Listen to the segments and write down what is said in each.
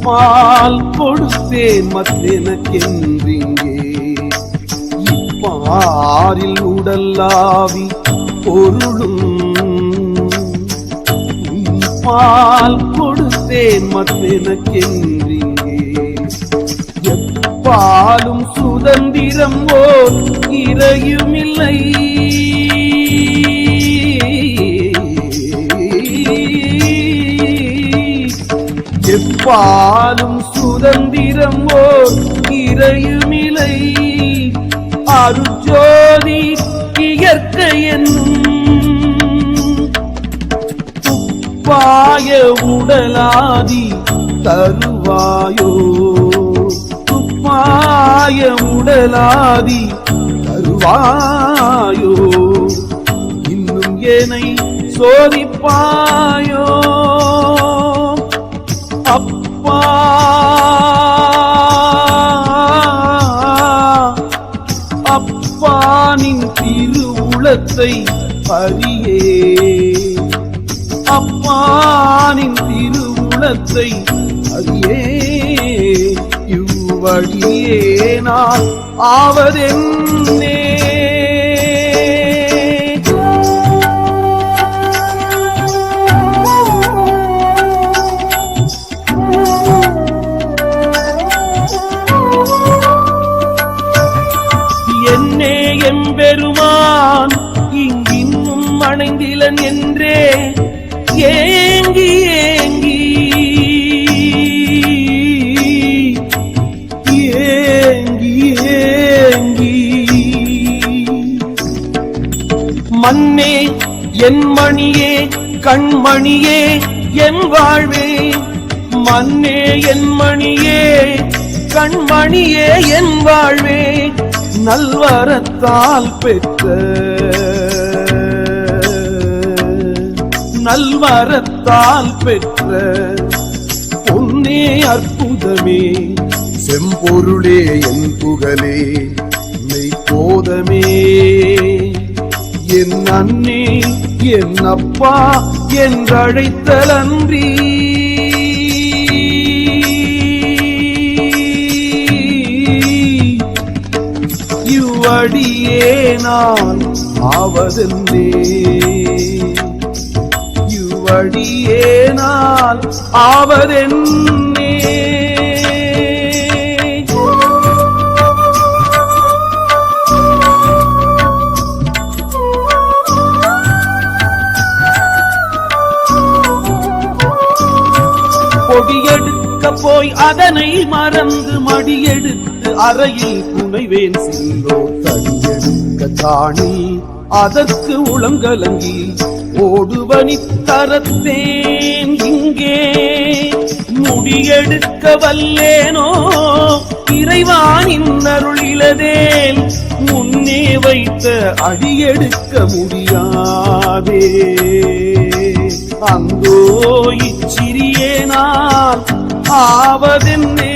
உன் பால் கொடுத்தேன் மத்தெனக்கென்றிங்கே. இப்பாரில் உடல்லாவி பொருளும். பால் கொடுத்தேன் மத்தெனக்கென்றிங்கே. எப்பாலும் சுதந்திரம் ஓர் இறையுமில்லை. எப்பாலும் சுதந்திரம் ஓர் இறையுமிலை. அருஜோதி இயற்கை என்னும் துப்பாய உடலாதி தருவாயோ? துப்பாய உடலாதி தருவாயோ? இன்னும் ஏனை சோதிப்பாய். திருவுளத்தை பரியே. அப்பானின் திருவுளத்தை அறியே. இவ்வழியே நான் ஆவதென்னே. கண்மணியே என் வாழ்வே. மண்ணே என் மணியே. கண்மணியே என் வாழ்வே. நல்வரத்தால் பெற்ற. நல்வரத்தால் பெற்ற. பொன்னே அற்புதமே. செம்பொருளே என் புகழே. மெய்போதமே என் அண்ணே என் அப்பா என்றழைத்தலன்றி இவ்வடியே நான் ஆவதென்றே. இவ்வடியே நான் ஆவதென்னே போய் அதனை மறந்து மடியெடுத்து அறையில் புனைவேன் சில்லோ தடியெடுக்க தாணி அதற்கு உளங்கலங்கி ஓடுவனி தரத்தேன் இங்கே. முடியெடுக்க வல்லேனோ? இறைவானின் அருளிலதேன் முன்னே வைத்த அடியெடுக்க முடியாதே. அங்கோ இச்சிறியே நான் ஆவதென்னே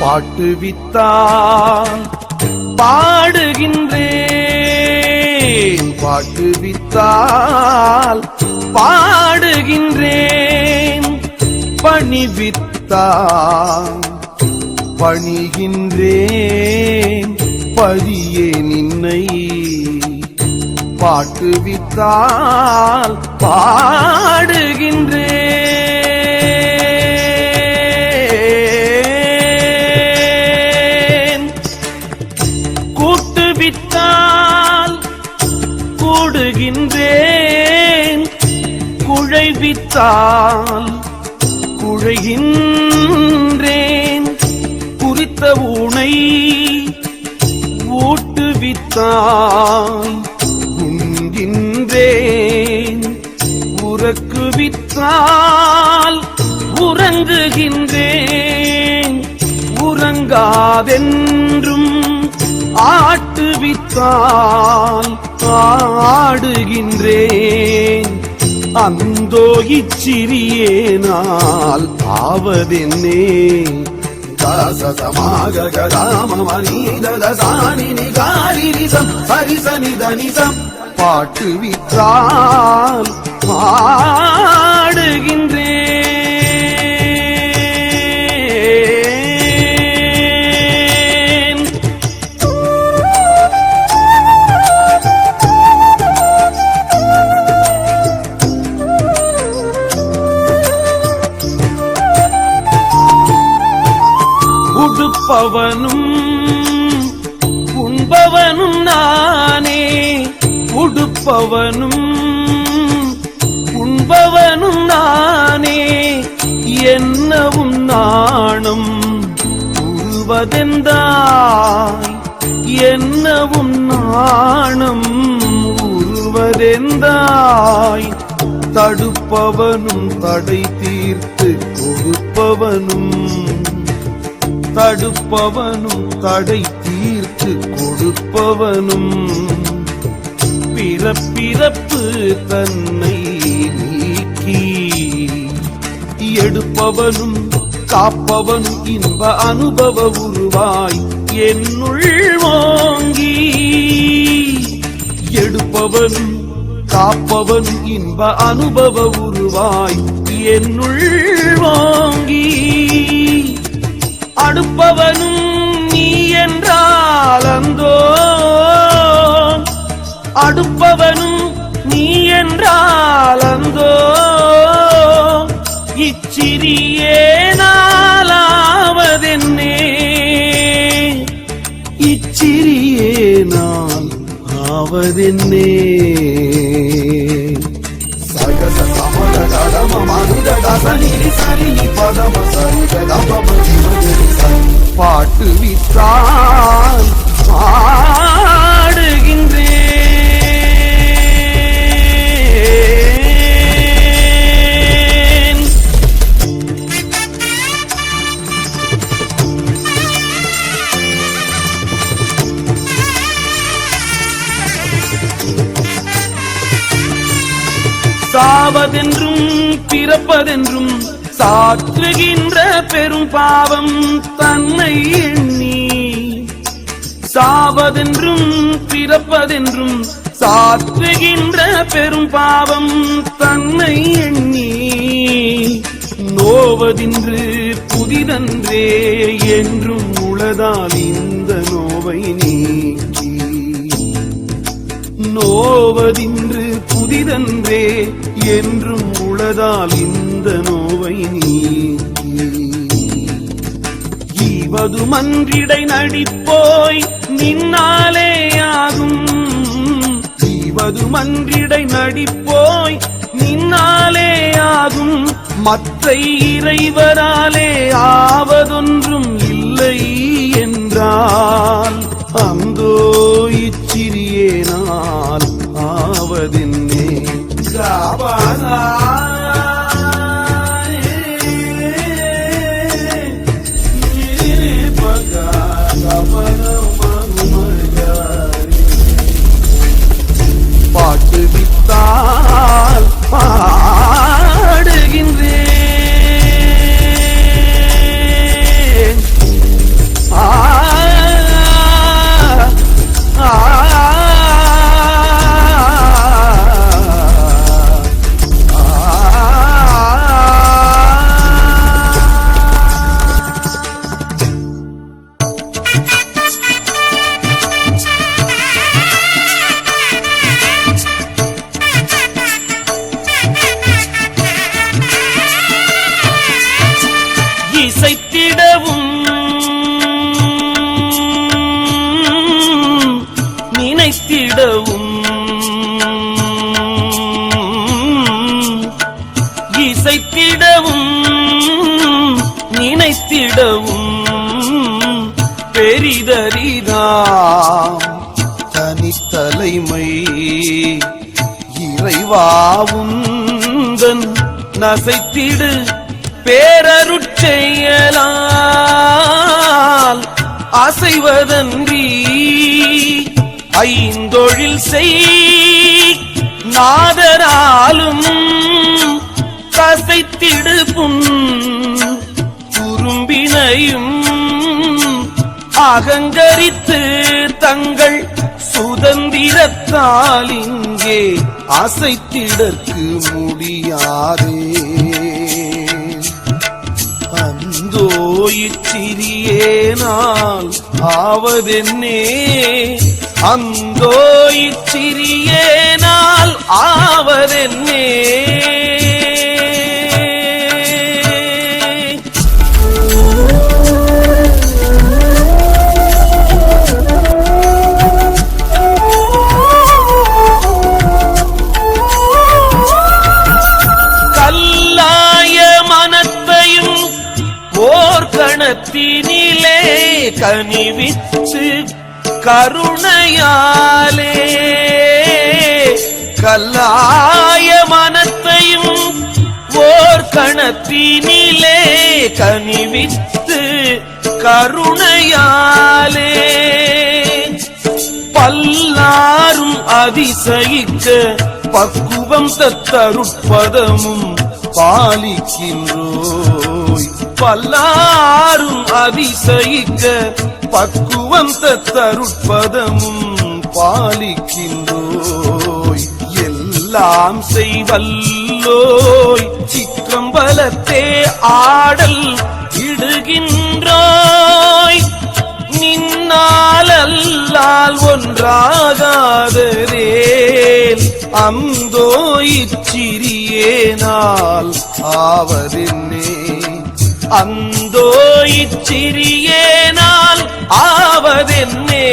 பாட்டு வித்தான் பாடுகின்றேன். பாட்டு பணிவித்தால் பாடுகின்றேன். பணிவித்தால் பணிகின்றேன். பதியே நின்னை. பாட்டுவித்தால் பாடுகின்றேன். குறித்தால் குழைகின்றேன். குறித்த ஊனை ஊட்டுவித்தால் உண்கின்றேன். உறக்குவித்தால் உறங்குகின்றேன். உறங்காதென்றும் ஆட்டுவித்தால் ஆடுகின்றேன். அந்தோ இச்சிறியேனால் ஆவதென்னே? தாசசமாக கதாமணீதசானி நிகாரிசம் சரிசனி தனிசம் பாட்டு வித்தால் பாடுகின்றேன் கொடுப்பவனும் உண்பவனும் நானே. உடுப்பவனும் உண்பவனும் நானே. என்னவும் நாணம் உருவதெந்தாய் என்னவும் நாணம் உருவதெந்தாய் தடுப்பவனும் தடை தீர்த்து கொடுப்பவனும் தடுப்பவனும் தடை தீர்த்து கொடுப்பவனும் பிறப்பிறப்பு தன்னை நீக்கி எடுப்பவனும் காப்பவனும் இன்ப அனுபவ உருவாய் என்னுள் வாங்கி எடுப்பவனும் காப்பவனும் இன்ப அனுபவ உருவாய் என்னுள் வாங்கி அடுப்பவனும் நீ என்றால் அந்தோ. அடுப்பவனும் நீ என்றால் அந்தோ. இச்சிறியே நாளாவதென்னே இச்சிறியே நாள் ஆவதென்னே சகச சமத கடம மனு தசனி சரி பதம சரி கதம பாட்டு வித்தால் பாவம் தன்னை எண்ணி சாவதென்றும் பிறப்பதென்றும் சாற்றுகின்ற பெரும் பாவம் தன்னை எண்ணி நோவதின்று புதிதன்றே என்றும் உளதால் இந்த நோவை நீக்கி. நோவதின்று புதிதன்றே என்றும் உளதால் இந்த நோவை நீ மன்றிடை நடிப்போய் நின்னாலே ஆகும் செய்வது மன்றிடை நடிப்போய் நின்னாலே ஆகும் மற்ற இறைவராலே ஆவதொன்றும் இல்லை என்றால் அந்தோ இச்சிறியே நாள் ஆவதென்னே தனித்தலைமை இறைவாவுந்தன் நசைத்திடு பேரருட்செயலால் அசைவதன்றி. ஐந்தொழில் செய் நாதராலும் கசைத்திடு குறும்பினையும் அகங்கரித்து தங்கள் சுதந்திரத்தால் இங்கே அசைத்திடற்கு முடியாதே. அந்தோ இச்சிறியேனால் ஆவதென்னே. அந்தோ இச்சிறியேனால் ஆவதென்னே. கனிவித்து கருணையாலே கல்லாய மனத்தையும் ஓர் கணத்தினிலே கனிவித்து கருணையாலே. பல்லாரும் அதிசயிக்க பக்குவம் தத்தருட்பதமும் பாலிக்கின்றோ பல்லாரும் அதிசயிக்க பக்குவம் தத்தருட்பதமும் பாலிக்கின்றோய். எல்லாம் செய்வல்லோய். சிற்றம்பலத்தே ஆடல் இடுகின்றோய். நின்னாலல்லால் ஒன்றாகாதரேல் அந்தோ ஆவதென்னே. அந்தோ இச்சிறியேனால் ஆவதென்னே?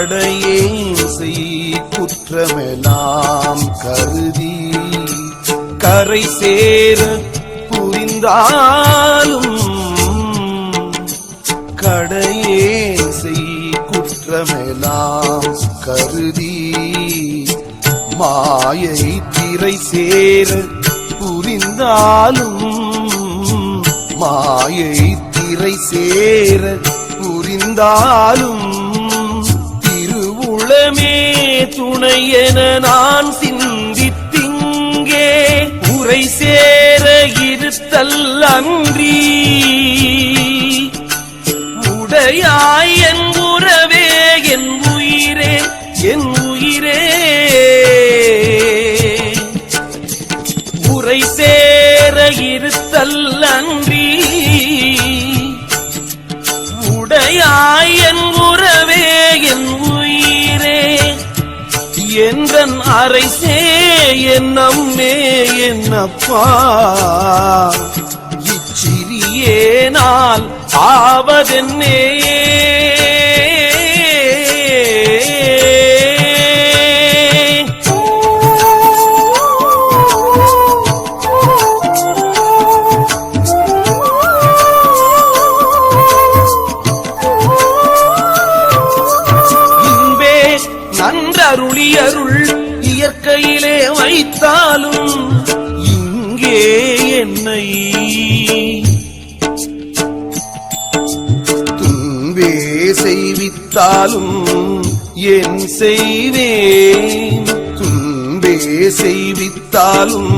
கடையே செய் குற்றமெல்லாம் கருதி கரை சேர புரிந்தாலும் கடையே செய் குற்றமெல்லாம் கருதி மாயை திரை சேர புரிந்தாலும் மாயை திரை சேர புரிந்தாலும் திருவுளமே துணை என நான் சிந்தித்திங்கே. உரை சேர இருத்தல் அன்றி. எந்தன் அரைசே என் அம்மே என்னப்பா இச்சிறியேனால் ஆவதென்னே. சேர்க்கையிலே வைத்தாலும் இங்கே என்னை துன்பே செய்வித்தாலும் என் செய்வேன். துன்பே செய்வித்தாலும்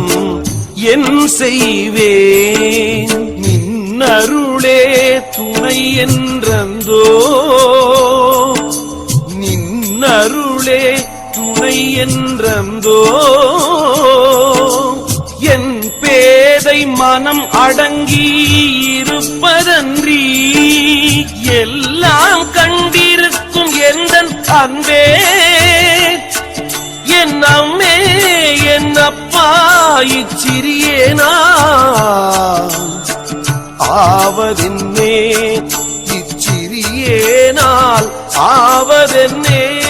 என் செய்வேன். நின்னருளே துணை என்றந்தோ. நின்னருளே என்றந்தோ? என் பேதை மனம் அடங்கி இருப்பதன்றி எல்லாம் கண்டிருக்கும் எந்த அன்பே? என் அம்மே என் அப்பா இச்சிறியேனா? ஆவதென்னே இச்சிறியேனால் ஆவதென்னே?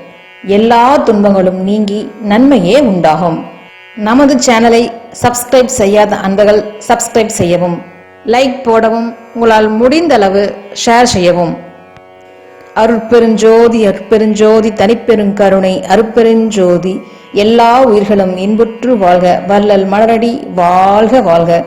எல்லா துன்பங்களும் நீங்கி நன்மையே உண்டாகும். நமது சேனலை சப்ஸ்கிரைப் செய்யாத அன்பர்கள் சப்ஸ்கிரைப் செய்யவும் லைக் போடவும் உங்களால் முடிந்தளவு ஷேர் செய்யவும். அருட்பெருஞ்சோதி அற்பெருஞ்சோதி தனிப்பெருங்கருணை அருட்பெருஞ்சோதி எல்லா உயிர்களும் இன்புற்று வாழ்க வள்ளல் மலரடி வாழ்க வாழ்க.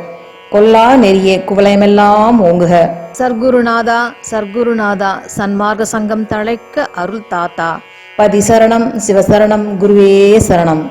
கொல்லா நெறிய குவலயமெல்லாம் ஓங்குக. சர்க்குருநாதா சர்க்குருநாதா சன்மார்க்க சங்கம் தழைக்க அருள் தாத்தா பதி சரணம் சிவசரணம் குருவே சரணம்